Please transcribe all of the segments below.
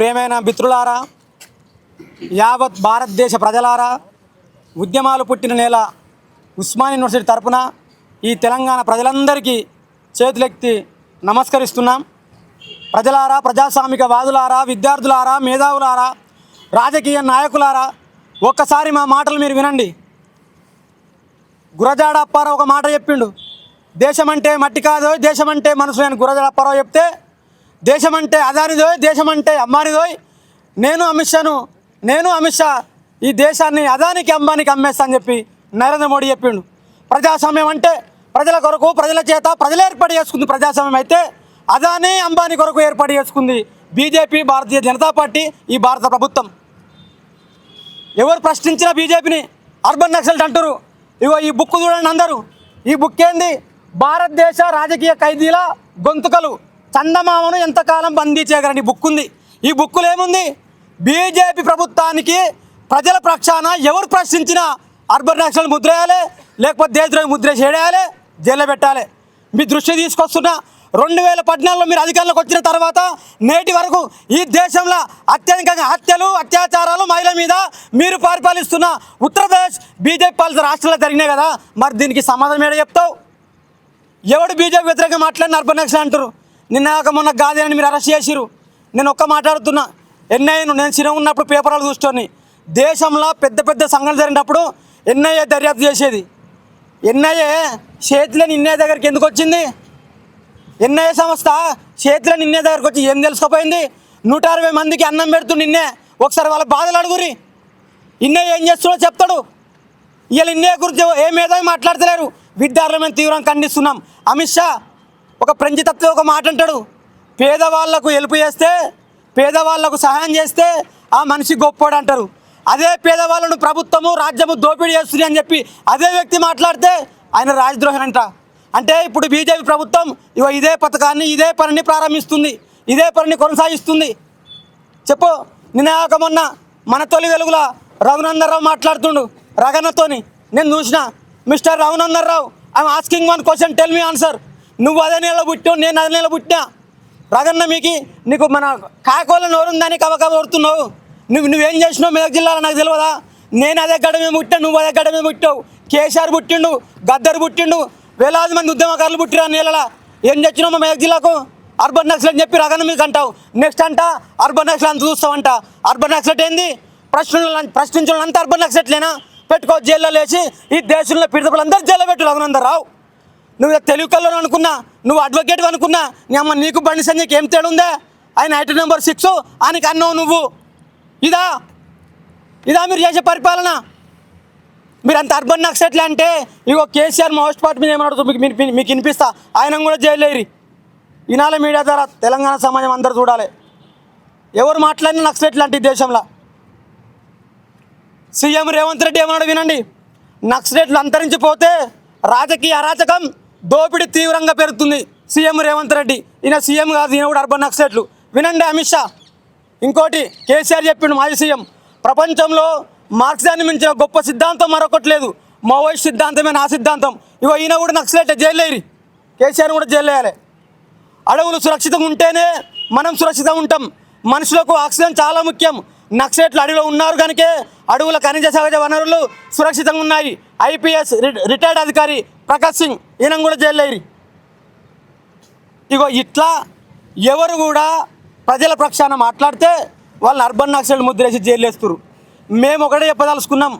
ప్రేమైన మిత్రులారా యావత్ భారతదేశ ప్రజలారా ఉద్యమాలు పుట్టిన నేల ఉస్మాన్ యూనివర్సిటీ తరపున ఈ తెలంగాణ ప్రజలందరికీ చేతులెత్తి నమస్కరిస్తున్నాం. ప్రజలారా ప్రజాస్వామిక వాదులారా విద్యార్థులారా మేధావులారా రాజకీయ నాయకులారా ఒక్కసారి మా మాటలు మీరు వినండి. గురజాడ అప్పారావు ఒక మాట చెప్పిండు దేశమంటే మట్టి కాదో దేశమంటే మనసు అని గురజాడ అప్పారావు చెప్తే దేశం అంటే అదానిదోయ్ దేశం అంటే అమ్మానిదోయ్ నేను అమిత్ షాను నేను అమిత్ షా ఈ దేశాన్ని అదానికి అంబానికి అమ్మేస్తా అని చెప్పి నరేంద్ర మోడీ చెప్పిండు. ప్రజాస్వామ్యం అంటే ప్రజల కొరకు ప్రజల చేత ప్రజలు ఏర్పాటు చేసుకుంది ప్రజాస్వామ్యం అయితే అదానీ అంబానీ కొరకు ఏర్పాటు చేసుకుంది బీజేపీ భారతీయ జనతా పార్టీ ఈ భారత ప్రభుత్వం. ఎవరు ప్రశ్నించినా బీజేపీని అర్బన్ నక్సల్ట్ అంటారు ఇగో ఈ బుక్ చూడండి అందరూ. ఈ బుక్ ఏంది? భారతదేశ రాజకీయ ఖైదీల గొంతుకలు. చందమామను ఎంతకాలం బందీ చేయగలని బుక్ ఉంది? ఈ బుక్కులు ఏముంది? బీజేపీ ప్రభుత్వానికి ప్రజల ప్రక్షాన ఎవరు ప్రశ్నించినా అర్బన్ నేషనల్ ముద్రేయాలి లేకపోతే దేశద్రోహి ముద్ర చేయాలి జైల్లో పెట్టాలి. మీ దృష్టి తీసుకొస్తున్నా రెండు వేల పద్నాలుగులో మీరు అధికారంలోకి వచ్చిన తర్వాత నేటి వరకు ఈ దేశంలో అత్యధికంగా హత్యలు అత్యాచారాలు మహిళల మీద మీరు పరిపాలిస్తున్న ఉత్తరప్రదేశ్ బీజేపీ పాలిత రాష్ట్రాల్లో జరిగినాయి కదా. మరి దీనికి సమాధానం ఏడ చెప్తావు? ఎవడు బీజేపీ వ్యతిరేకంగా మాట్లాడిన అర్బన్ నక్సల్ అంటారు నిన్న కాక మొన్న గాదేనని మీరు అరెస్ట్ చేసిరు నేను ఒక్క మాట్లాడుతున్నా ఎన్ఐను నేను చిన్న ఉన్నప్పుడు పేపర్లు చూసుకొని దేశంలో పెద్ద పెద్ద సంఘటన జరిగినప్పుడు ఎన్ఐఏ దర్యాప్తు చేసేది. ఎన్ఐఏ చేతిలో నిన్నే దగ్గరికి ఎందుకు వచ్చింది? ఎన్ఐఏ సంస్థ చేతిలో నిన్నే దగ్గరకు వచ్చి ఏం తెలుసుకోపోయింది? నూట అరవై మందికి అన్నం పెడుతూ నిన్నే ఒకసారి వాళ్ళ బాధలు అడుగురి ఇన్నే ఏం చేస్తున్నాడో చెప్తాడు. ఇవాళ ఇన్నే గురించి ఏ మీద మాట్లాడతలేరు. విద్యార్థులు మేము తీవ్రంగా ఖండిస్తున్నాం. అమిత్ షా ఒక ప్రంజితత్వ ఒక మాట అంటాడు. పేదవాళ్ళకు హెల్ప్ చేస్తే పేదవాళ్ళకు సహాయం చేస్తే ఆ మనిషి గొప్పోడు అంటారు. అదే పేదవాళ్ళను ప్రభుత్వము రాజ్యము దోపిడీ చేస్తుంది అని చెప్పి అదే వ్యక్తి మాట్లాడితే ఆయన రాజద్రోహి అంట. అంటే ఇప్పుడు బీజేపీ ప్రభుత్వం ఇగో ఇదే పథకాన్ని ఇదే పనిని ప్రారంభిస్తుంది. ఇదే పనిని కొనసాగిస్తుంది. చెప్పు. నిన్న మొన్న మన తొలి వెలుగుల రఘునందన్ రావు మాట్లాడుతుండు రగన్నతోని నేను చూసిన. Mister Raghunandan Rao I'm asking one question tell me answer నువ్వు అదే నెల పుట్టావు నేను అదే నెల పుట్టా. రగన్న మీకు నీకు మన కాకోల నోరుందని కవక కొడుతున్నావు. నువ్వు నువ్వేం చేసినావు మెదక్ జిల్లాలో నాకు తెలియదా నేను అదే గడ్డ మీద పుట్టా నువ్వు అదే గడ్డ మీద పుట్టావు. కేసీఆర్ పుట్టిండు గద్దరు పుట్టిండు వేలాది మంది ఉద్యమకారులు పుట్టిరా నేలలా. ఏం తెచ్చినావు మా మెదక్ జిల్లాకు? అర్బన్ నక్సల్ అని చెప్పి రగన్న మీకు అంటావు. నెక్స్ట్ అంట అర్బన్ నక్సల్ అంత చూస్తావంట. అర్బన్ నక్సలెట్ ఏంది? ప్రశ్నలు ప్రశ్నించడం అంతా అర్బన్ నక్సలెట్లేనా పెట్టుకో జైల్లో లేచి ఈ దేశంలో పిడతలందరూ జైల్లో పెట్టు రఘునందరావు నువ్వు తెలుగుకల్లో అనుకున్నా నువ్వు అడ్వకేట్ అనుకున్నా నీ అమ్మ నీకు బండి సంజయ్కి ఏం తేడా ఉందా? ఆయన ఐటీ నెంబర్ సిక్స్ ఆయనకి అన్నావు నువ్వు. ఇదా? ఇదా మీరు చేసే పరిపాలన? మీరు అంత అర్బన్ నక్సెట్లు అంటే ఇగో కేసీఆర్ మోస్ట్ పార్ట్ మీద ఏమన్నా మీకు మీకు- మీకు వినిపిస్తా. ఆయన కూడా జైలేరి ఇనాల మీడియా ద్వారా తెలంగాణ సమాజం అందరూ చూడాలి. ఎవరు మాట్లాడిన నక్సలెట్లు అంటే ఈ దేశంలో. సీఎం రేవంత్ రెడ్డి ఏమన్నాడు వినండి? నక్సలెట్లు అంతరించిపోతే రాజకీయ అరాచకం దోపిడీ తీవ్రంగా పెరుగుతుంది. సీఎం రేవంత్ రెడ్డి. ఈయన సీఎం కాదు ఈయన కూడా అర్బన్ నక్సలెట్లు. వినండి అమిత్ షా. ఇంకోటి కేసీఆర్ చెప్పిండు మాజీ సీఎం. ప్రపంచంలో మార్క్సాన్ని మించిన గొప్ప సిద్ధాంతం మరొకటి లేదు. మావోయిస్ట్ సిద్ధాంతమే నా సిద్ధాంతం. ఇవో ఈయన కూడా నక్సలెట్ జైలేరి కేసీఆర్ కూడా జైలేయాలి అడవులు సురక్షితంగా ఉంటేనే మనం సురక్షితంగా ఉంటాం. మనుషులకు ఆక్సిజన్ చాలా ముఖ్యం. నక్సలెట్లు అడవిలో ఉన్నారు కనుకే అడవుల ఖనిజ సహజ వనరులు సురక్షితంగా ఉన్నాయి. ఐపీఎస్ రిటైర్డ్ అధికారి ప్రకాష్ సింగ్ ఈయన కూడా జైలేరి ఇగో ఇట్లా ఎవరు కూడా ప్రజల పక్షాన మాట్లాడితే వాళ్ళని అర్బన్ నక్సల్ ముద్రేసి జైలు వేస్తారు మేము ఒకటే చెప్పదలుచుకున్నాం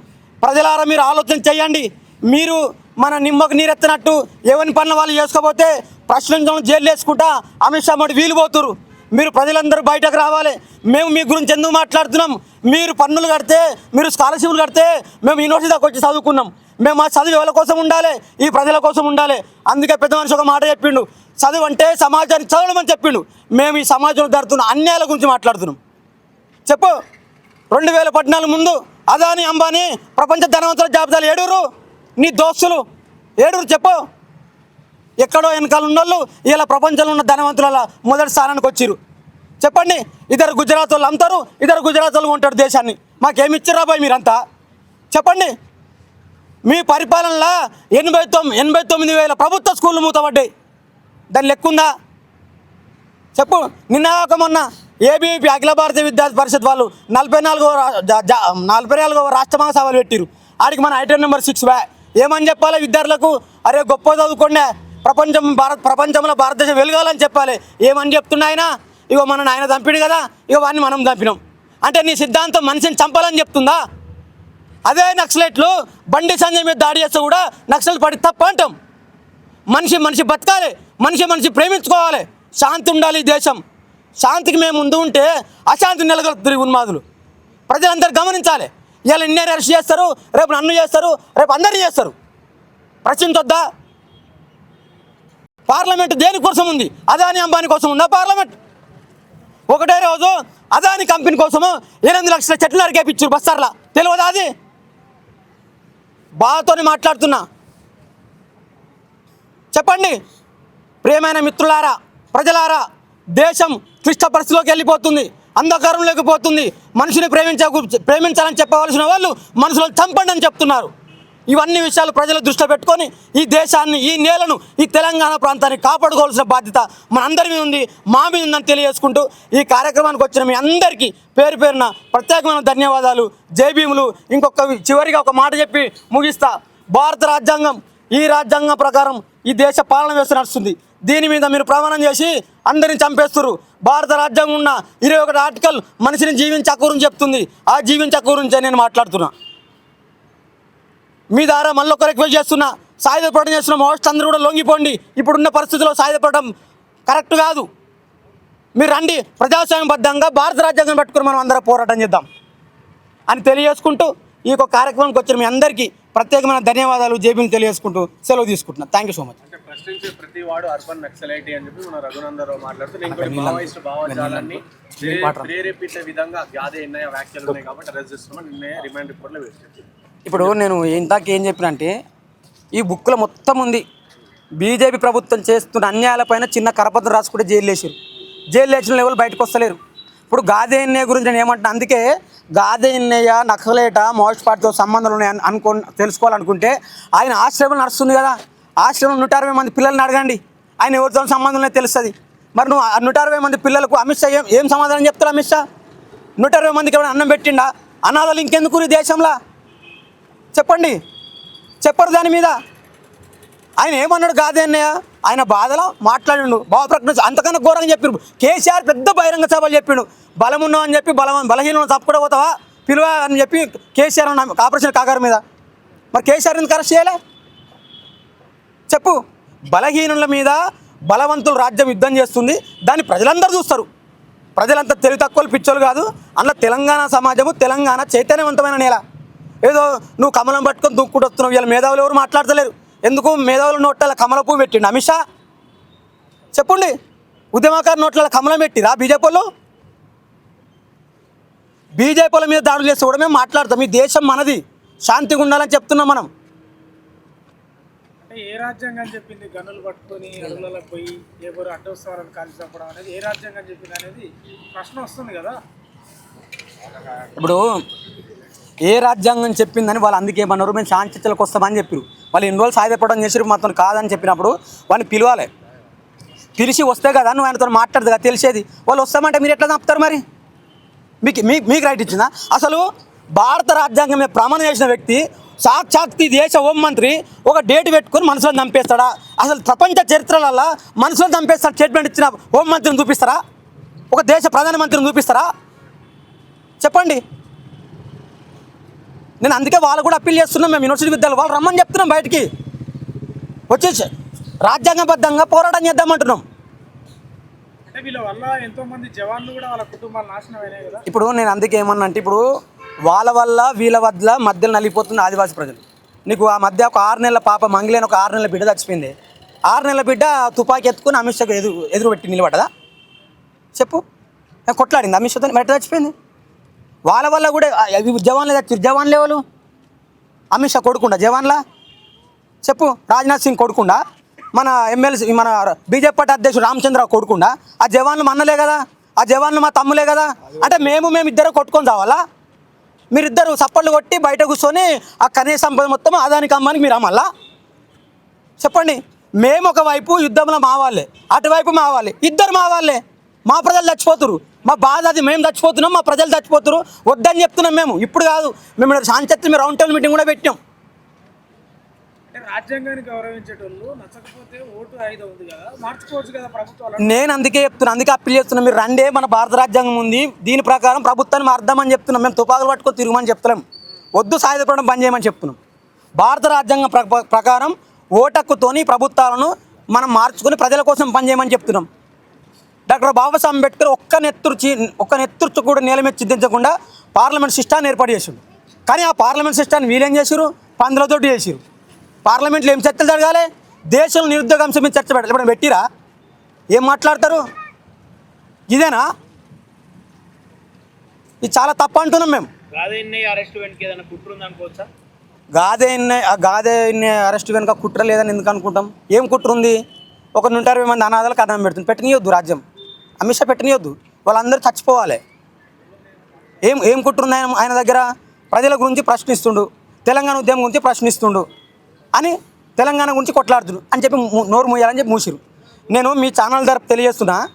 ప్రజలారా మీరు ఆలోచన చేయండి మీరు మన నిమ్మకు నీరెత్తినట్టు ఎవరి పనులు వాళ్ళు చేసుకోపోతే ప్రశ్నించడం జైలు వేసుకుంటా అమిత్ షా మోడీ వీలు పోతురు మీరు ప్రజలందరూ బయటకు రావాలి మేము మీ గురించి ఎందుకు మాట్లాడుతున్నాం? మీరు పన్నులు కడితే మీరు స్కాలర్షిప్లు కడితే మేము యూనివర్సిటీ దాకా వచ్చి చదువుకున్నాం. మేము మా చదువు ఎవరి కోసం ఉండాలి? ఈ ప్రజల కోసం ఉండాలి. అందుకే పెద్ద మనిషి ఒక మాట చెప్పిండు. చదువు అంటే సమాజాన్ని అని చెప్పిండు. మేము ఈ సమాజంలో జరుగుతున్న అన్యాయాల గురించి మాట్లాడుతున్నాం. చెప్పు. రెండు వేల పద్నాలుగు ముందు అదాని అంబానీ ప్రపంచ ధనవంతుల జాబితాలు ఏడురు నీ దోస్తులు ఏడురు చెప్పు. ఎక్కడో వెనకాల ఉన్నోళ్ళు ఇలా ప్రపంచంలో ఉన్న ధనవంతుల మొదటి స్థానానికి వచ్చిర్రు. చెప్పండి. ఇద్దరు గుజరాత్ వాళ్ళు అమ్ముతారు ఇద్దరు గుజరాత్ వాళ్ళు ఉంటారు దేశాన్ని. మాకేమి ఇచ్చారా బాయ్ మీరంతా? చెప్పండి. మీ పరిపాలనలో ఎనభై తొమ్మిది ఎనభై తొమ్మిది వేల ప్రభుత్వ స్కూళ్ళు మూతపడ్డాయి. దాని లెక్కుందా? చెప్పు. నిన్న ఒక మొన్న ఏబీపీ అఖిల భారతీయ విద్యార్థి పరిషత్ వాళ్ళు నలభై నాలుగో జ- నలభై నాలుగో రాష్ట్ర మహాసభలు పెట్టిరు ఆడికి మన ఐటమ్ నెంబర్ సిక్స్ బ్యా ఏమని చెప్పాలి విద్యార్థులకు? అరే గొప్ప చదువుకోండి. ప్రపంచం భారత్ ప్రపంచంలో భారతదేశం వెలగాలని చెప్పాలి. ఏమని చెప్తున్నా ఆయన? ఇగో మన ఆయన చంపిడు కదా. ఇగో వాడిని మనం చంపినాం. అంటే నీ సిద్ధాంతం మనిషిని చంపాలని చెప్తుందా? అదే నక్సలైట్లు బండి సంజయ్ మీద దాడి చేస్తే కూడా నక్సల్ పడి తప్ప అంటాం. మనిషి మనిషి బతకాలి మనిషి మనిషి ప్రేమించుకోవాలి. శాంతి ఉండాలి దేశం. శాంతికి మేము ముందు ఉంటే అశాంతి నెలకొల్పుతుంది ఉన్మాదులు. ప్రజలందరూ గమనించాలి. ఇవాళ ఎన్ని అరెస్ట్ చేస్తారు రేపు నన్ను చేస్తారు రేపు అందరినీ చేస్తారు. ప్రశ్నించొద్దా పార్లమెంట్ దేనికోసం ఉంది? అదాని అంబానీ కోసం ఉందా పార్లమెంట్? ఒకటే రోజు అదాని కంపెనీ కోసము ఎనిమిది లక్షల చెట్లు నరికేపించారు బస్తార్లా. తెలియదా అది? బాధతోని మాట్లాడుతున్నా. చెప్పండి. ప్రియమైన మిత్రులారా ప్రజలారా దేశం క్లిష్ట పరిస్థితిలోకి వెళ్ళిపోతుంది. అంధకారంలోకి పోతుంది. మనిషిని ప్రేమించ ప్రేమించాలని చెప్పవలసిన వాళ్ళు మనుషులను చంపండి అని చెప్తున్నారు. ఇవన్నీ విషయాలు ప్రజల దృష్టిలో పెట్టుకొని ఈ దేశాన్ని ఈ నేలను ఈ తెలంగాణ ప్రాంతాన్ని కాపాడుకోవాల్సిన బాధ్యత మనందరి మీద ఉంది మా మీద ఉందని తెలియజేసుకుంటూ ఈ కార్యక్రమానికి వచ్చిన మీ అందరికీ పేరు పేరున ప్రత్యేకమైన ధన్యవాదాలు. జైభీములు ఇంకొక చివరిగా ఒక మాట చెప్పి ముగిస్తా. భారత రాజ్యాంగం ఈ రాజ్యాంగం ప్రకారం ఈ దేశ పాలన వ్యవస్థ నడుస్తుంది. దీని మీద మీరు ప్రమాణం చేసి అందరిని చంపేస్తారు భారత రాజ్యాంగం ఉన్న ఇరవై ఒకటి ఆర్టికల్ మనిషిని జీవించకూరని చెప్తుంది. ఆ జీవించకూరించే నేను మాట్లాడుతున్నా. మీ ద్వారా మళ్ళీ ఒక రిక్వెస్ట్ చేస్తున్నా సాయుధ పోరాటం చేస్తున్న మోస్ట్ అందరూ కూడా లొంగిపోండి. ఇప్పుడున్న పరిస్థితుల్లో సాయుధ పోరాటం కరెక్ట్ కాదు. మీరు రండి. ప్రజాస్వామ్యబద్ధంగా భారత రాజ్యాంగం పట్టుకుని మనం అందరం పోరాటం చేద్దాం అని తెలియజేసుకుంటూ ఈ యొక్క కార్యక్రమానికి వచ్చిన మీ అందరికీ ప్రత్యేకమైన ధన్యవాదాలు. జేబీని తెలియజేసుకుంటూ సెలవు తీసుకుంటున్నాను థ్యాంక్ యూ సో మచ్ అంటే ప్రశ్నించే ప్రతి వాడు అర్బన్ నక్సలైటీ అని చెప్పి మన రఘునందరావు మాట్లాడుతూ నేను కూడా మావోయిస్ట్ భావజాలాన్ని ప్రే- ప్రేరేపించే విధంగా వ్యాధి వ్యాఖ్యలు ఉన్నాయి కాబట్టి అరెస్ట్ చేస్తున్నాం. నిన్నే రిమాండ్ రిపోర్ట్లో ఇప్పుడు నేను ఇందాక ఏం చెప్పినంటే ఈ బుక్లో మొత్తం ఉంది. బీజేపీ ప్రభుత్వం చేస్తున్న అన్యాయాలపైన చిన్న కరపత్రం రాసుకుంటే జైలు వేసారు జైలు వేసిన లెవెల్ బయటకు వస్తలేరు. ఇప్పుడు గాదేన్నయ్య గురించి నేను ఏమంటున్నా అందుకే గాదే ఎన్నయ్య నక్సలేట మోస్ట్ పార్టీతో సంబంధాలు ఉన్నాయి అని అనుకో తెలుసుకోవాలనుకుంటే ఆయన ఆశ్రమం నడుస్తుంది కదా. ఆశ్రమం నూట అరవై మంది పిల్లల్ని అడగండి. ఆయన ఎవరితో సంబంధం లేదు తెలుస్తుంది. మరి నువ్వు నూట అరవై మంది పిల్లలకు అమిత్ షా ఏం ఏం సమాధానం చెప్తారు అమిత్ షా? నూట అరవై మందికి ఏమైనా అన్నం పెట్టిండా? అనాథాలు ఇంకెందుకు ఈ దేశంలో? చెప్పండి. చెప్పరు దాని మీద. ఆయన ఏమన్నాడు కాదే అన్నయ్య? ఆయన బాధలో మాట్లాడిండు. భావ ప్రకటన అంతకన్నా ఘోరంగా చెప్పిండు కేసీఆర్ పెద్ద బహిరంగ సభలు చెప్పిండు. బలం ఉన్నావు అని చెప్పి బలం బలహీనం తప్పకుండా పోతావా? పిలువ అని చెప్పి కేసీఆర్ అన్న ఆపరేషన్ కాగారు మీద. మరి కేసీఆర్ ఎందుకు అరెస్ట్ చేయలే? చెప్పు. బలహీనుల మీద బలవంతులు రాజ్యం యుద్ధం చేస్తుంది. దాన్ని ప్రజలందరూ చూస్తారు. ప్రజలంతా తెలివి తక్కువలు పిచ్చోలు కాదు. అందులో తెలంగాణ సమాజము తెలంగాణ చైతన్యవంతమైన నేల. ఏదో నువ్వు కమలం పట్టుకొని దుక్కుంటూ వస్తున్నావు వీళ్ళ మేధావులు ఎవరు మాట్లాడతలేరు. ఎందుకు మేధావుల నోట్ల కమల పువ్వు పెట్టిండు? అమిత్ షా? చెప్పండి. ఉద్యమకారు నోట్ల కమలం పెట్టిరా బీజేపీ వాళ్ళు బీజేపీ వాళ్ళ మీద దాడులు చేస్తే కూడా మేము మాట్లాడతాం. ఈ దేశం మనది. శాంతిగా ఉండాలని చెప్తున్నాం మనం. ఏ రాజ్యాంగం చెప్పింది? గన్నులు పట్టుకొని అడవులలో పోయి ఎవరు అడ్డొస్తారని కాల్చి చంపడం అనేది ఏ రాజ్యాంగం చెప్పింది అనేది ప్రశ్న వస్తుంది కదా. ఇప్పుడు ఏ రాజ్యాంగం చెప్పిందని వాళ్ళు అందుకే ఏమన్నారు? మేము శాంతి చర్చలకు వస్తామని చెప్పారు వాళ్ళు ఎన్ని రోజులు సాయపడడం చేసారు మాత్రం కాదని చెప్పినప్పుడు వాళ్ళని పిలవాలి. పిలిచి వస్తే కదా నువ్వు ఆయనతో మాట్లాడదు కదా తెలిసేది. వాళ్ళు వస్తామంటే మీరు ఎట్లా చంపుతారు మరి? మీకు మీ మీకు రైట్ ఇచ్చిందా? అసలు భారత రాజ్యాంగం మీద ప్రమాణం చేసిన వ్యక్తి సాక్షాత్తి ఈ దేశ హోంమంత్రి ఒక డేట్ పెట్టుకొని మనుషులను చంపేస్తాడా? అసలు ప్రపంచ చరిత్రలలో మనుషులను చంపేస్తాడు స్టేట్మెంట్ ఇచ్చిన హోంమంత్రిని చూపిస్తారా? ఒక దేశ ప్రధానమంత్రిని చూపిస్తారా? చెప్పండి. నేను అందుకే వాళ్ళు కూడా అప్పీల్ చేస్తున్నాం మేము యూనివర్సిటీ విద్యాలు వాళ్ళు రమ్మని చెప్తున్నాం బయటికి. వచ్చేసి రాజ్యాంగబద్ధంగా పోరాటం చేద్దామంటున్నాం. ఇప్పుడు నేను అందుకే ఏమన్నా అంటే ఇప్పుడు వాళ్ళ వల్ల వీళ్ళ వల్ల మధ్యలో నలిగిపోతుంది ఆదివాసీ ప్రజలు. నీకు ఆ మధ్య ఒక ఆరు నెలల పాప మంగిలేని ఒక ఆరు నెలల బిడ్డ చచ్చిపోయింది. ఆరు నెలల బిడ్డ తుపాకీ ఎత్తుకుని అమిత్ షాకు ఎదురు ఎదురు పెట్టి నిలబడ్డదా? చెప్పు. కొట్లాడింది? అమిత్ షాతో మరి చచ్చిపోయింది. వాళ్ళ వల్ల కూడా జవాన్లు చచ్చారు జవాన్లు ఎవరు అమిత్ షా కొడుకుండా జవాన్లా? చెప్పు రాజ్నాథ్ సింగ్ కొడుకుండా? మన ఎమ్మెల్సీ మన బీజేపీ పార్టీ అధ్యక్షుడు రామచంద్రరావు కొడుకుండా? ఆ జవాన్లు మన్నలే కదా? ఆ జవాన్లు మా తమ్ములే కదా? అంటే మేము మేము ఇద్దరు కొట్టుకొని చావాలా మీరిద్దరు చప్పళ్ళు కొట్టి బయట కూర్చొని ఆ కనీస సంపద మొత్తం అదానికి అమ్మానికి మీరు అమ్మల్లా చెప్పండి. మేము ఒకవైపు యుద్ధంలో మావాలి అటువైపు మావాలి ఇద్దరు మావాలే మా ప్రజలు చచ్చిపోతురు మా బాధ అది మేము చచ్చిపోతున్నాం మా ప్రజలు చచ్చిపోతురు వద్దని చెప్తున్నాం మేము. ఇప్పుడు కాదు మేము శాంతి రౌండ్ టేబుల్ మీటింగ్ కూడా పెట్టాం నేను అందుకే చెప్తున్నా అందుకే అప్పీల్ చేస్తున్నా. మీరు రండే మన భారత రాజ్యాంగం ఉంది. దీని ప్రకారం ప్రభుత్వాన్ని మార్దామని చెప్తున్నాం. మేము తుపాకులు పట్టుకొని తిరగమని చెప్తలేం. వద్దు సాయుధపడడం బంద్ చేయమని చెప్తున్నాం. భారత రాజ్యాంగం ప్ర- ప్రకారం ఓటక్కుతోని ప్రభుత్వాలను మనం మార్చుకొని ప్రజల కోసం పనిచేయమని చెప్తున్నాం. డాక్టర్ బాబాసాహెబ్ అంబేద్కర్ ఒక్క నెత్తురు ఒక్క నెత్తురు కూడా నేల మీద చింతించకుండా పార్లమెంట్ సిస్టాన్ని ఏర్పాటు చేసిండు. కానీ ఆ పార్లమెంట్ సిస్టాన్ని వీళ్ళేం చేసిరు పందులతోటి చేసిరు పార్లమెంట్లో ఏం చర్చలు జరగాలి? దేశంలో నిరుద్యోగ అంశం మీద చర్చ పెట్టాలి. ఇప్పుడు పెట్టిరా? ఏం మాట్లాడతారు? ఇదేనా? ఇది చాలా తప్పు అంటున్నాం మేము. గాదే గాదే అరెస్ట్ వెనుక కుట్ర లేదని ఎందుకు అనుకుంటాం? ఏం కుట్ర ఉంది? ఒక నూట ఇరవై మంది అనాథాలకు అన్నం పెడుతుంది. పెట్టనియొద్దు రాజ్యం. అమిత్ షా పెట్టనియొద్దు. వాళ్ళందరూ చచ్చిపోవాలి. ఏం ఏం కుట్ర ఆయన దగ్గర? ప్రజల గురించి ప్రశ్నిస్తుండు. తెలంగాణ ఉద్యమం గురించి ప్రశ్నిస్తుండు. అని తెలంగాణ గురించి కొట్లాడుతుడు అని చెప్పి నోరు మూయాలని చెప్పి మూసిరు నేను మీ ఛానల్ ద్వారా తెలియజేస్తున్నా.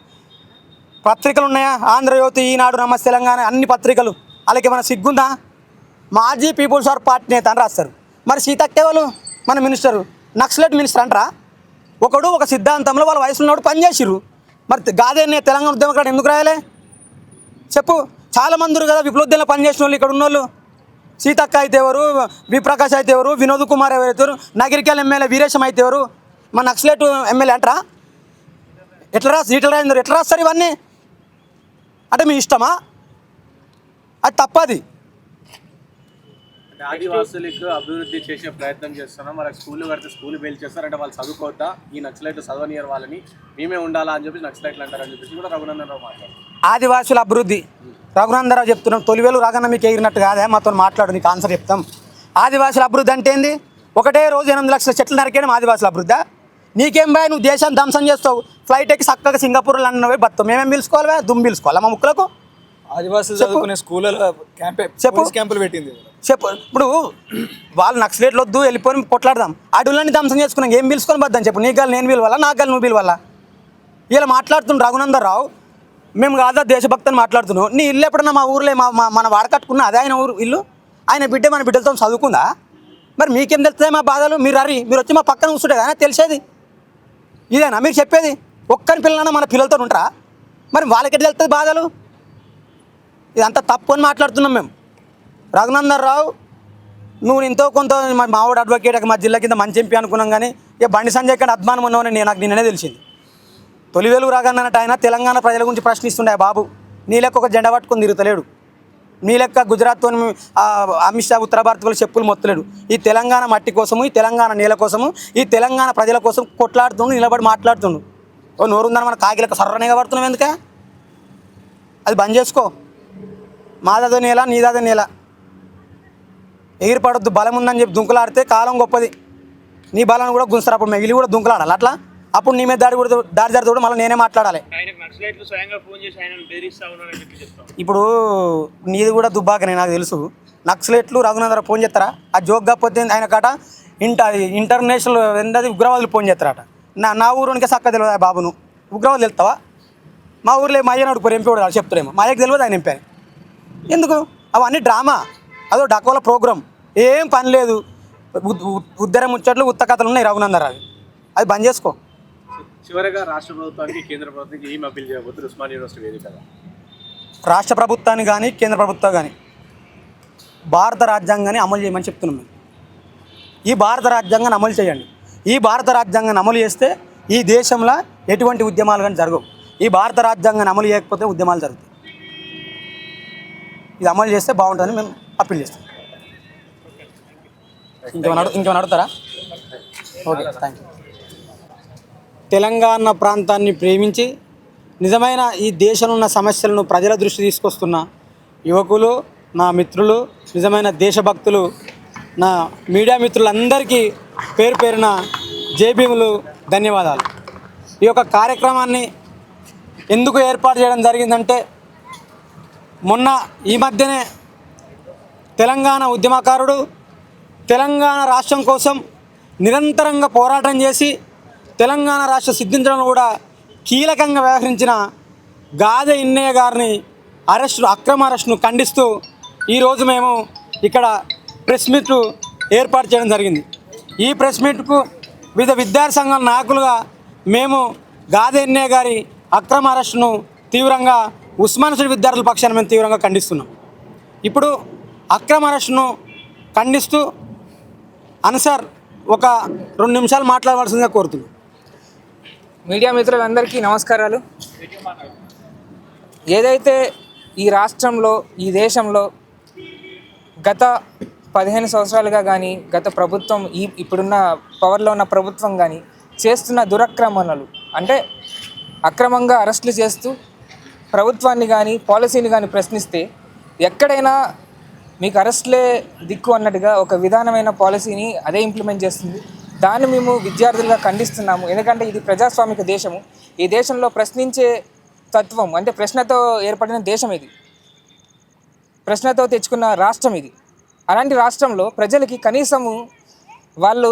పత్రికలు ఉన్నాయా? ఆంధ్రజ్యోతి ఈనాడు నమస్ తెలంగాణ అన్ని పత్రికలు. అలాగే మన సిగ్గుందా? మాజీ పీపుల్స్ ఆర్ పార్టీ నేత అని రాస్తారు. మరి సీతక్కే వాళ్ళు మన మినిస్టరు. నక్సలెట్ మినిస్టర్ అంటారా? ఒకడు ఒక సిద్ధాంతంలో వాళ్ళ వయసులో ఉన్నవాడు పనిచేసిరు మరి గాదే నే తెలంగాణ ఉద్యమకాడు ఎందుకు రాయలే? చెప్పు. చాలామంది కదా విప్లవోద్యమంలో పనిచేసిన వాళ్ళు ఇక్కడ ఉన్నోళ్ళు. సీతక్క అయితే ఎవరు విప్రకాష్ అయితే ఎవరు వినోద్ కుమార్ ఎవరు నగరికల్ ఎమ్మెల్యే వీరేశం అయితే ఎవరు మన నక్సలెట్ ఎమ్మెల్యే అంటారా? ఎట్లా రాసి ఎట్లా రాయిందరు ఎట్లా రాస్తారు ఇవన్నీ? అంటే మీ ఇష్టమా? అది తప్పది. ఆదివాసులకు అభివృద్ధి చేసే ప్రయత్నం చేస్తున్నాం. వాళ్ళకి స్కూల్ కడితే స్కూల్ బెయిల్ చేస్తారు అంటే వాళ్ళు చదువుకోవద్దా ఈ నక్సలైట్లు చదవనియర్ వాళ్ళని. మేమే ఉండాలా అని చెప్పి నక్సలైట్లు అంటారని చెప్పేసి కూడా రఘునందన్ రావు మాట్లాడారు. ఆదివాసుల అభివృద్ధి. రఘునందరావు చెప్తున్నాం తొలివేలు రాగన్న మీకు ఎగిరినట్టు కాదే? మాతో మాట్లాడు నీకు ఆన్సర్ చెప్తాం. ఆదివాసుల అభివృద్ధి అంటే ఏంది? ఒకటే రోజు ఎనిమిది లక్షల చెట్లు నరికేయడం ఆదివాసుల అభివృద్ధి. నీకేం బాయ్ నువ్వు దేశాన్ని ధ్వంసం చేస్తావు. ఫ్లైట్ ఎక్కి చక్కగా సింగపూర్ లండన్ పోయి బతావు మేమేం పిలుచుకోవాలి దుమ్ము పిలుచుకోవాలా మా ముక్కలకు? ఆదివాసులు చదువుకునే స్కూళ్ళలో క్యాంపే చెప్పు. క్యాంపులు పెట్టింది. చెప్పు ఇప్పుడు వాళ్ళు నక్సలేట్లు వద్దు వెళ్ళిపోయి కొట్లాడదాం. అడవులన్నీ ధ్వంసం చేసుకున్నాం ఏం పిలుచుకొని బద్దాం చెప్పు నీ గాలి నేను పిలువాలా నా గాలి నువ్వు పిలువాలా? ఇలా మాట్లాడుతుండు రఘునందర్ రావు మేము కాదా దేశభక్తిని మాట్లాడుతున్నాం. నీ ఇల్లు ఎప్పుడన్నా మా ఊర్లో మా మా- మన వాడకట్టుకున్న అదే ఆయన ఊరు ఇల్లు? ఆయన బిడ్డ మన బిడ్డలతో చదువుకుందా? మరి మీకేం తెలుస్తాయి మా బాధలు? మీరు అరి మీరు వచ్చి మా పక్కన కూర్చుంటే కానీ తెలిసేది. ఇదేనా? మీరు చెప్పేది? ఒక్కని పిల్లలన్నా మన పిల్లలతో ఉంటారా? మరి వాళ్ళకి ఎట్లా తెలుస్తుంది బాధలు? ఇదంతా తప్పు అని మాట్లాడుతున్నాం మేము. రఘునందన్ రావు నువ్వు ఎంతో కొంత మా మావాడు అడ్వకేట్ మా జిల్లా కింద మంచి ఎంపీ అనుకున్నాం కానీ ఇక బండి సంజయ్ కంటే అభిమానం ఉన్నావని నేను నాకు నిన్ననే తెలిసింది. తొలి వెలుగు రాగన్నట్టు ఆయన తెలంగాణ ప్రజల గురించి ప్రశ్నిస్తుండే బాబు. నీ లెక్క ఒక జెండా పట్టుకొని తిరుగుతలేడు. నీ లెక్క గుజరాత్తో అమిత్ షా ఉత్తర భారత్ వాళ్ళు చెప్పులు మొత్తలేడు. ఈ తెలంగాణ మట్టి కోసము ఈ తెలంగాణ నేల కోసము ఈ తెలంగాణ ప్రజల కోసం కొట్లాడుతుండు నిలబడి మాట్లాడుతుండు. ఓ నోరుందని మన కాగిలకు సర్రనేగా పడుతున్నాం ఎందుకే? అది బంద్ చేసుకో. మాదాదో నేల నీదాదో నేల. ఎగిరిపడొద్దు బలం ఉందని చెప్పి దుంకులాడితే కాలం గొప్పది. నీ బలాన్ని కూడా గుంస్తారు అప్పుడు మిగిలి కూడా దుంకులాడాలి. అట్లా? అప్పుడు నీ మీద దాడి కూడా దాడి కూడా మళ్ళీ నేనే మాట్లాడాలి. ఇప్పుడు నీది కూడా దుబ్బాకనే నాకు తెలుసు. నక్సలెట్లు రఘునందర ఫోన్ చేస్తారా? ఆ జోక్ కాకపోతే ఆయన కాట ఇంటర్ ఇంటర్నేషనల్ ఏంటది ఉగ్రవాదులు ఫోన్ చేస్తారట. నా నా ఊరునికే సక్క తెలియదు ఆ బాబును? ఉగ్రవాదులు వెళ్తావా మా ఊర్లో మా అయ్యని అడుగుతారు ఎంపీ కూడా చెప్తారేమో మా అయ్యకి తెలియదు ఆయన ఎంపీ. ఎందుకు? అవన్నీ డ్రామా? అదో డకోల ప్రోగ్రామ్ ఏం పని లేదు. ఉద్- ఉద్- ఉద్దర ముచ్చట్లు ఉత్త కథలు ఉన్నాయి రఘునందర్ అవి అది బంద్ చేసుకో. చివరగా రాష్ట్ర ప్రభుత్వానికి కేంద్ర ప్రభుత్వానికి ఏం అప్పీల్ చేయబోతున్నారు? ఉస్మాన్ యూనివర్సిటీ వేదికగా రాష్ట్ర ప్రభుత్వాన్ని కానీ కేంద్ర ప్రభుత్వం కానీ భారత రాజ్యాంగాన్ని అమలు చేయమని చెప్తున్నాం మేము. ఈ భారత రాజ్యాంగాన్ని అమలు చేయండి. ఈ భారత రాజ్యాంగాన్ని అమలు చేస్తే ఈ దేశంలో ఎటువంటి ఉద్యమాలు కానీ జరగవు. ఈ భారత రాజ్యాంగాన్ని అమలు చేయకపోతే ఉద్యమాలు జరుగుతాయి. ఇది అమలు చేస్తే బాగుంటుందని మేము అప్పీల్ చేస్తాం. ఇంకేమైనా అడు ఇంకేమైనా అడుగుతారా? ఓకే థ్యాంక్ యూ తెలంగాణ ప్రాంతాన్ని ప్రేమించి నిజమైన ఈ దేశంలో ఉన్న సమస్యలను ప్రజల దృష్టి తీసుకొస్తున్న యువకులు నా మిత్రులు నిజమైన దేశభక్తులు నా మీడియా మిత్రులందరికీ పేరు పేరున జేబీములు ధన్యవాదాలు. ఈ యొక్క కార్యక్రమాన్ని ఎందుకు ఏర్పాటు చేయడం జరిగిందంటే మొన్న ఈ మధ్యనే తెలంగాణ ఉద్యమకారుడు తెలంగాణ రాష్ట్రం కోసం నిరంతరంగా పోరాటం చేసి తెలంగాణ రాష్ట్ర సిద్ధించడంలో కూడా కీలకంగా వ్యవహరించిన గాదె ఇన్నయ్య గారిని అరెస్టు అక్రమ అరెస్టును ఖండిస్తూ ఈరోజు మేము ఇక్కడ ప్రెస్ మీట్ ఏర్పాటు చేయడం జరిగింది. ఈ ప్రెస్ మీట్కు వివిధ విద్యార్థి సంఘాల నాయకులుగా మేము గాదె ఇన్నయ్య గారి అక్రమ అరెస్టును తీవ్రంగా ఉస్మాన్ విద్యార్థుల పక్షాన్ని మేము తీవ్రంగా ఖండిస్తున్నాం. ఇప్పుడు అక్రమ అరెస్టును ఖండిస్తూ అన్సార్ ఒక రెండు నిమిషాలు మాట్లాడవలసిందిగా కోరుతున్నాను. మీడియా మిత్రులందరికీ నమస్కారాలు. ఏదైతే ఈ రాష్ట్రంలో ఈ దేశంలో గత పదిహేను సంవత్సరాలుగా కానీ గత ప్రభుత్వం ఈ ఇప్పుడున్న పవర్లో ఉన్న ప్రభుత్వం కానీ చేస్తున్న దురక్రమణలు అంటే అక్రమంగా అరెస్టులు చేస్తూ ప్రభుత్వాన్ని కానీ పాలసీని కానీ ప్రశ్నిస్తే ఎక్కడైనా మీకు అరెస్ట్లే దిక్కు అన్నట్టుగా ఒక విధానమైన పాలసీని అదే ఇంప్లిమెంట్ చేస్తుంది. దాన్ని మేము విద్యార్థులుగా ఖండిస్తున్నాము. ఎందుకంటే ఇది ప్రజాస్వామిక దేశము. ఈ దేశంలో ప్రశ్నించే తత్వం అంటే ప్రశ్నతో ఏర్పడిన దేశం ఇది. ప్రశ్నతో తెచ్చుకున్న రాష్ట్రం ఇది. అలాంటి రాష్ట్రంలో ప్రజలకి కనీసము వాళ్ళు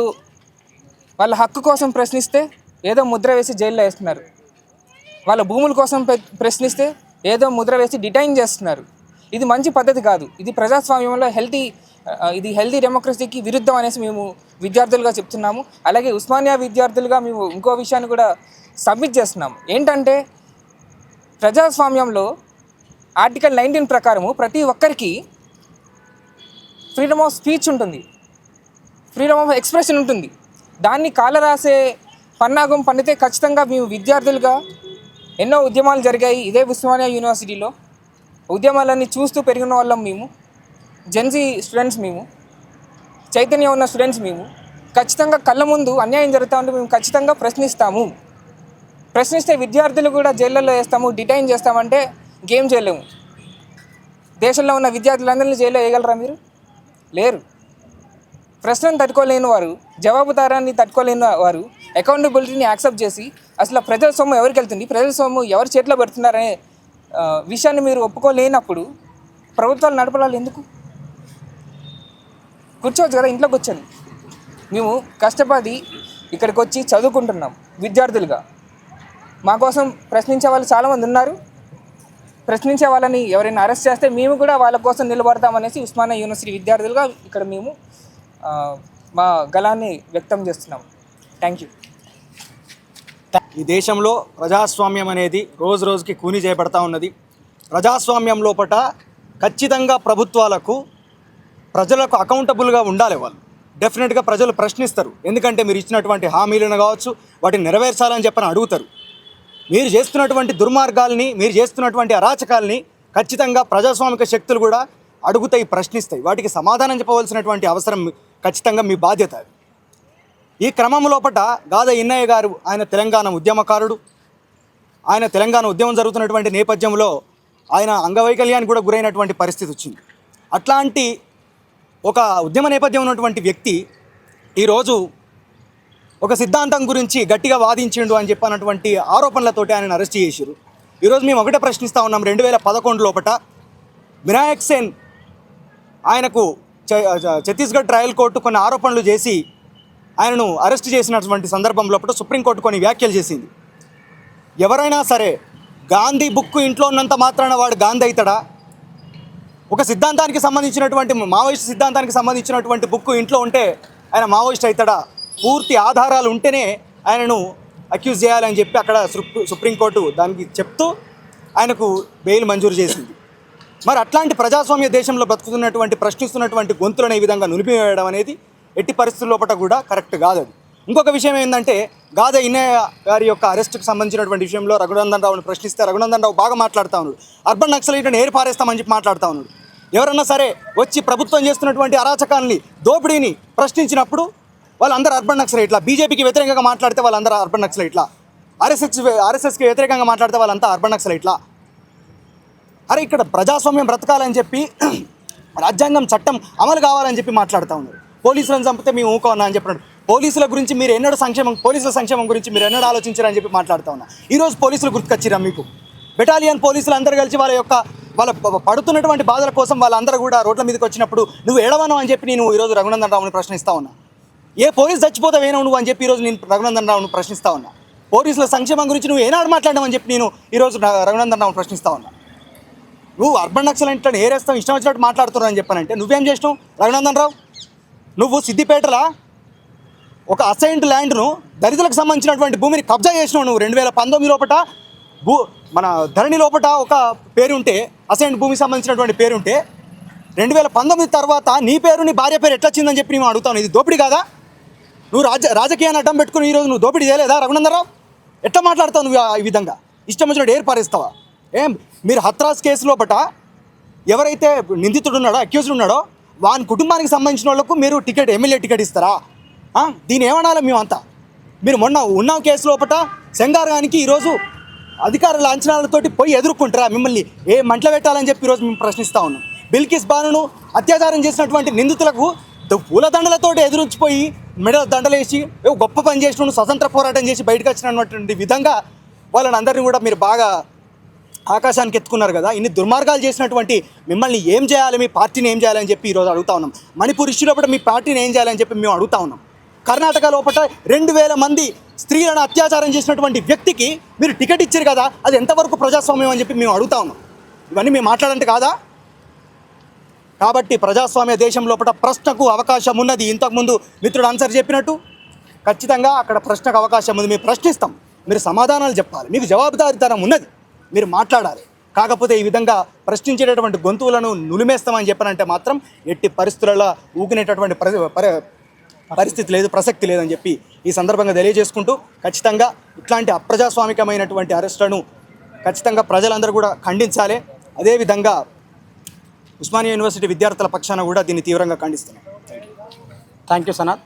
వాళ్ళ హక్కు కోసం ప్రశ్నిస్తే ఏదో ముద్ర వేసి జైల్లో వేస్తున్నారు. వాళ్ళ భూముల కోసం ప్రశ్నిస్తే ఏదో ముద్ర వేసి డిటైన్ చేస్తున్నారు. ఇది మంచి పద్ధతి కాదు. ఇది ప్రజాస్వామ్యంలో హెల్తీ ఇది హెల్తీ డెమోక్రసీకి విరుద్ధం అనేసి మేము విద్యార్థులుగా చెప్తున్నాము. అలాగే ఉస్మానియా విద్యార్థులుగా మేము ఇంకో విషయాన్ని కూడా సబ్మిట్ చేస్తున్నాము. ఏంటంటే ప్రజాస్వామ్యంలో ఆర్టికల్ నైన్టీన్ ప్రకారము ప్రతి ఒక్కరికి ఫ్రీడమ్ ఆఫ్ స్పీచ్ ఉంటుంది. ఫ్రీడమ్ ఆఫ్ ఎక్స్ప్రెషన్ ఉంటుంది. దాన్ని కాలరాసే పన్నాగం పండితే ఖచ్చితంగా మేము విద్యార్థులుగా ఎన్నో ఉద్యమాలు జరిగాయి. ఇదే ఉస్మానియా యూనివర్సిటీలో. ఉద్యమాలన్నీ చూస్తూ పెరిగిన వాళ్ళం మేము. జెన్జీ స్టూడెంట్స్ మేము. చైతన్యం ఉన్న స్టూడెంట్స్ మేము. ఖచ్చితంగా కళ్ళ ముందు అన్యాయం జరుగుతూ ఉంటే మేము ఖచ్చితంగా ప్రశ్నిస్తాము. ప్రశ్నిస్తే విద్యార్థులు కూడా జైళ్ళల్లో వేస్తాము డిటైన్ చేస్తామంటే గేమ్ చేయలేము. దేశంలో ఉన్న విద్యార్థులందరినీ జైల్లో వేయగలరా మీరు? లేరు. ప్రశ్నను తట్టుకోలేని వారు జవాబుదారాన్ని తట్టుకోలేని వారు అకౌంటబిలిటీని యాక్సెప్ట్ చేసి అసలు ప్రజల సొమ్ము ఎవరికి వెళ్తుంది? ప్రజల సొమ్ము ఎవరి చేతిలో పెడుతున్నారనే విషయాన్ని మీరు ఒప్పుకోలేనప్పుడు ప్రభుత్వాలు నడపడాలి ఎందుకు? కూర్చోవచ్చు కదా ఇంట్లో కూర్చొని మేము కష్టపడి ఇక్కడికి వచ్చి చదువుకుంటున్నాం విద్యార్థులుగా. మా కోసం ప్రశ్నించే వాళ్ళు చాలామంది ఉన్నారు. ప్రశ్నించే వాళ్ళని ఎవరైనా అరెస్ట్ చేస్తే మేము కూడా వాళ్ళ కోసం నిలబడతామనేసి ఉస్మానియా యూనివర్సిటీ విద్యార్థులుగా ఇక్కడ మేము మా గలాన్ని వ్యక్తం చేస్తున్నాం. థ్యాంక్ యూ ఈ దేశంలో ప్రజాస్వామ్యం అనేది రోజు రోజుకి కూని చేయబడతా ఉన్నది. ప్రజాస్వామ్యం లోపట ఖచ్చితంగా ప్రభుత్వాలకు ప్రజలకు అకౌంటబుల్గా ఉండాలి వాళ్ళు. డెఫినెట్గా ప్రజలు ప్రశ్నిస్తారు. ఎందుకంటే మీరు ఇచ్చినటువంటి హామీలను కావచ్చు వాటిని నెరవేర్చాలని చెప్పని అడుగుతారు. మీరు చేస్తున్నటువంటి దుర్మార్గాల్ని మీరు చేస్తున్నటువంటి అరాచకాల్ని ఖచ్చితంగా ప్రజాస్వామిక శక్తులు కూడా అడుగుతాయి ప్రశ్నిస్తాయి. వాటికి సమాధానం చెప్పవలసినటువంటి అవసరం ఖచ్చితంగా మీ బాధ్యత అది. ఈ క్రమం లోపల గాద ఇన్నయ్య గారు ఆయన తెలంగాణ ఉద్యమకారుడు. ఆయన తెలంగాణ ఉద్యమం జరుగుతున్నటువంటి నేపథ్యంలో ఆయన అంగవైకల్యానికి కూడా గురైనటువంటి పరిస్థితి వచ్చింది. అట్లాంటి ఒక ఉద్యమ నేపథ్యం ఉన్నటువంటి వ్యక్తి ఈరోజు ఒక సిద్ధాంతం గురించి గట్టిగా వాదించిండు అని చెప్పినటువంటి ఆరోపణలతోటి ఆయన అరెస్ట్ చేశారు ఈరోజు మేము ఒకటే ప్రశ్నిస్తూ ఉన్నాం రెండు వేల పదకొండు లోపల వినాయక్ సేన్ ఆయనకు చ- ఛత్తీస్గఢ్ ట్రయల్ కోర్టు కొన్ని ఆరోపణలు చేసి ఆయనను అరెస్ట్ చేసినటువంటి సందర్భంలో సుప్రీంకోర్టు కొన్ని వ్యాఖ్యలు చేసింది. ఎవరైనా సరే గాంధీ బుక్ ఇంట్లో ఉన్నంత మాత్రాన వాడు గాంధీ అవుతాడా? ఒక సిద్ధాంతానికి సంబంధించినటువంటి మావోయిస్ట్ సిద్ధాంతానికి సంబంధించినటువంటి బుక్ ఇంట్లో ఉంటే ఆయన మావోయిస్ట్ అవుతాడా? పూర్తి ఆధారాలు ఉంటేనే ఆయనను అక్యూజ్ చేయాలని చెప్పి అక్కడ సుప్రీంకోర్టు దానికి చెప్తూ ఆయనకు బెయిల్ మంజూరు చేసింది. మరి అట్లాంటి ప్రజాస్వామ్య దేశంలో బ్రతుకుతున్నటువంటి ప్రశ్నిస్తున్నటువంటి గొంతులను ఈ విధంగా నిలిపివేయడం అనేది ఎట్టి పరిస్థితుల లోపల కూడా కరెక్ట్ కాదు అది. ఇంకొక విషయం ఏంటంటే గాద ఇన్నయ్య గారి యొక్క అరెస్టుకు సంబంధించినటువంటి విషయంలో రఘునందన్ రావును ప్రశ్నిస్తే రఘునందన్ రావు బాగా మాట్లాడుతూ ఉన్నాడు. అర్బన్ నక్సలైట్ని ఏర్పారేస్తామని చెప్పి మాట్లాడుతూ ఉన్నాడు. ఎవరన్నా సరే వచ్చి ప్రభుత్వం చేస్తున్నటువంటి అరాచకాన్ని దోపిడీని ప్రశ్నించినప్పుడు వాళ్ళందరూ అర్బన్ నక్సలైట్లా బీజేపీకి వ్యతిరేకంగా మాట్లాడితే వాళ్ళందరూ అర్బన్ నక్సలైట్లా ఆర్ఎస్ఎస్ ఆర్ఎస్ఎస్కి వ్యతిరేకంగా మాట్లాడితే వాళ్ళంతా అర్బన్ నక్సలైట్లా? అరే ఇక్కడ ప్రజాస్వామ్యం బ్రతకాలని చెప్పి రాజ్యాంగం చట్టం అమలు కావాలని చెప్పి మాట్లాడుతూ ఉన్నారు పోలీసులను చంపితే మేము ఊకోనా అని చెప్పినాడు. పోలీసుల గురించి మీరు ఎన్నడూ సంక్షేమం పోలీసుల సంక్షేమం గురించి మీరు ఎన్నడూ ఆలోచించారని చెప్పి మాట్లాడుతూ ఉన్నా. ఈరోజు పోలీసులు గుర్తుకొచ్చిరా మీకు? బెటాలియన్ పోలీసులు అందరూ కలిసి వాళ్ళ యొక్క వాళ్ళ పడుతున్నటువంటి బాధల కోసం వాళ్ళందరూ కూడా రోడ్ల మీదకి వచ్చినప్పుడు నువ్వు ఏడవను అని చెప్పి నేను ఈరోజు రఘునందన్ రావుని ప్రశ్నిస్తా ఉన్నా. ఏ పోలీస్ చచ్చిపోతావేనో నువ్వు అని చెప్పి ఈరోజు నేను రఘునందన్ రావును ప్రశ్నిస్తా ఉన్నా. పోలీసుల సంక్షేమం గురించి నువ్వు ఏనాడు మాట్లాడమని చెప్పి నేను ఈరోజు రఘునందన్ రావుని ప్రశ్నిస్తా ఉన్నా. నువ్వు అర్బన్ నక్సలెంట్లను ఏరేస్తావు ఇష్టం వచ్చినట్టు మాట్లాడుతున్నావు అని చెప్పానంటే నువ్వేం చేసినావు? రఘునందన్ రావు నువ్వు సిద్దిపేటల? ఒక అసైన్డ్ ల్యాండ్ను దళితులకు సంబంధించినటువంటి భూమిని కబ్జా చేసినావు నువ్వు రెండు వేల పంతొమ్మిది లోపట. భూ మన ధరణి లోపట ఒక పేరు ఉంటే అసైన్డ్ భూమికి సంబంధించినటువంటి పేరు ఉంటే రెండు వేల పంతొమ్మిది తర్వాత నీ పేరు నీ భార్య పేరు ఎట్లా వచ్చిందని చెప్పి నేను అడుగుతాను. ఇది దోపిడీ కాదా? నువ్వు రాజ రాజకీయాన్ని అడ్డం పెట్టుకుని ఈరోజు నువ్వు దోపిడీ చేయలేదా రఘునందరావు ఎట్లా మాట్లాడతావు నువ్వు ఈ విధంగా? ఇష్టం వచ్చినట్టు ఏర్పారిస్తావా ఏం మీరు హత్రాస్ కేసు లోపట ఎవరైతే నిందితుడు ఉన్నాడో అక్యూజ్డ్ ఉన్నాడో వాని కుటుంబానికి సంబంధించిన వాళ్ళకు మీరు టికెట్ ఎమ్మెల్యే టికెట్ ఇస్తారా? దీని ఏమనాలి మేమంతా? మీరు మొన్న ఉన్నాం కేసు లోపట సెంగారానికి ఈరోజు అధికార లాంఛనాలతోటి పోయి ఎదుర్కొంటారా మిమ్మల్ని? ఏ మంటలు పెట్టాలని చెప్పి ఈరోజు మేము ప్రశ్నిస్తా ఉన్నాం. బిల్కిస్ బానును అత్యాచారం చేసినటువంటి నిందితులకు పూలదండలతోటి ఎదురుచిపోయి మెడ దండలేసి గొప్ప పని చేసిన స్వతంత్ర పోరాటం చేసి బయటకు వచ్చినటువంటి విధంగా వాళ్ళని అందరినీ కూడా మీరు బాగా ఆకాశానికి ఎత్తుకున్నారు కదా. ఇన్ని దుర్మార్గాలు చేసినటువంటి మిమ్మల్ని ఏం చేయాలి మీ పార్టీని ఏం చేయాలని చెప్పి ఈరోజు అడుగుతా ఉన్నాం. మణిపూర్ ఇష్యూలో లోపల మీ పార్టీని ఏం చేయాలని చెప్పి మేము అడుగుతా ఉన్నాం. కర్ణాటక లోపల రెండు వేల మంది స్త్రీలను అత్యాచారం చేసినటువంటి వ్యక్తికి మీరు టికెట్ ఇచ్చారు కదా అది ఎంతవరకు ప్రజాస్వామ్యం అని చెప్పి మేము అడుగుతా ఉన్నాం. ఇవన్నీ మేము మాట్లాడంటే కాదా? కాబట్టి ప్రజాస్వామ్య దేశం లోపల ప్రశ్నకు అవకాశం ఉన్నది. ఇంతకుముందు మిత్రుడు ఆన్సర్ చెప్పినట్టు ఖచ్చితంగా అక్కడ ప్రశ్నకు అవకాశం ఉంది. మేము ప్రశ్నిస్తాం. మీరు సమాధానాలు చెప్పాలి. మీకు జవాబుదారితనం ఉన్నది. మీరు మాట్లాడాలి. కాకపోతే ఈ విధంగా ప్రశ్నించేటటువంటి గొంతువులను నులిమేస్తామని చెప్పనంటే మాత్రం ఎట్టి పరిస్థితులలో ఊగినేటటువంటి పరి పరి- పరిస్థితి లేదు ప్రసక్తి లేదని చెప్పి ఈ సందర్భంగా తెలియజేసుకుంటూ ఖచ్చితంగా ఇట్లాంటి అప్రజాస్వామికమైనటువంటి అరెస్టులను ఖచ్చితంగా ప్రజలందరూ కూడా ఖండించాలి. అదేవిధంగా ఉస్మానియా యూనివర్సిటీ విద్యార్థుల పక్షాన కూడా దీన్ని తీవ్రంగా ఖండిస్తున్నాం. Thank you సనాథ్